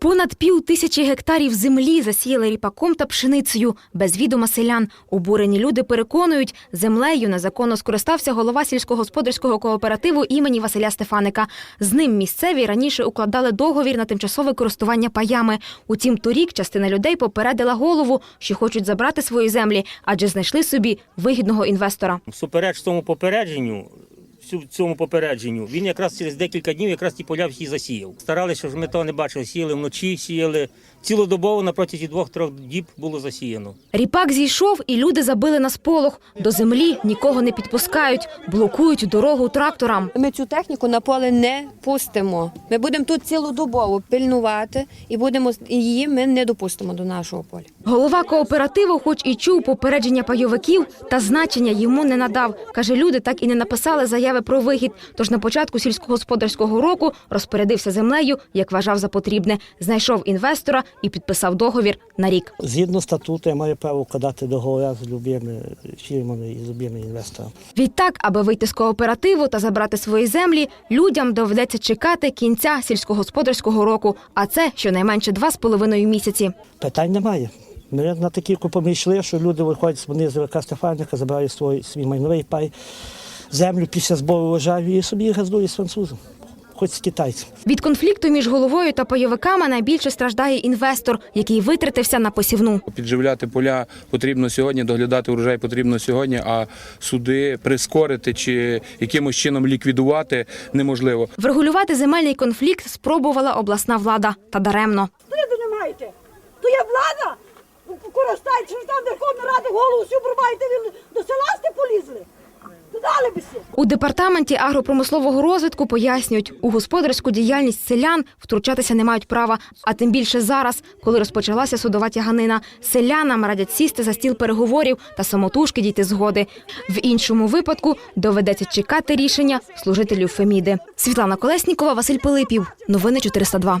Понад пів тисячі гектарів землі засіяли ріпаком та пшеницею без відома селян. Обурені люди переконують, землею незаконно скористався голова сільськогосподарського кооперативу імені Василя Стефаника. З ним місцеві раніше укладали договір на тимчасове користування паями. Утім, торік частина людей попередила голову, що хочуть забрати свої землі, адже знайшли собі вигідного інвестора. Всупереч тому попередженню, всю- цьому попередженню, він якраз через декілька днів якраз ті поля всі засіяв. Старалися, щоб ми того не бачили, сіяли вночі, сіяли. Цілодобово на протязі двох-трьох діб було засіяно. Ріпак зійшов, і люди забили на сполох. До землі нікого не підпускають, блокують дорогу тракторам. Ми цю техніку на поле не пустимо. Ми будемо тут цілодобово пильнувати і будемо її ми не допустимо до нашого поля. Голова кооперативу, хоч і чув попередження пайовиків, та значення йому не надав. Каже, люди так і не написали заяви про вихід. Тож на початку сільськогосподарського року розпорядився землею, як вважав за потрібне. Знайшов інвестора і підписав договір на рік. Згідно статуту, я маю право укладати договори з любими фірмами і з любими інвесторами. Відтак, аби вийти з кооперативу та забрати свої землі, людям доведеться чекати кінця сільськогосподарського року, а це щонайменше два з половиною місяці. Питань немає. Ми на такі купи йшли, що люди виходять вони з ВК Стефаника, забирають свій, свій майновий пай, землю після збору врожаю і собі газдують з французом, хоч з китайцем. Від конфлікту між головою та пайовиками найбільше страждає інвестор, який витратився на посівну. Підживляти поля потрібно сьогодні, доглядати урожай потрібно сьогодні, а суди прискорити чи якимось чином ліквідувати неможливо. Врегулювати земельний конфлікт спробувала обласна влада та даремно. Вигляду не маєте. То є влада. Користайтеся, там Верховна Рада голову всю ви до села сте полізли. У департаменті агропромислового розвитку пояснюють, у господарську діяльність селян втручатися не мають права, а тим більше зараз, коли розпочалася судова тяганина. Селянам радять сісти за стіл переговорів та самотужки дійти згоди. В іншому випадку доведеться чекати рішення служителів Феміди. Світлана Колеснікова, Василь Пилипів. Новини 402.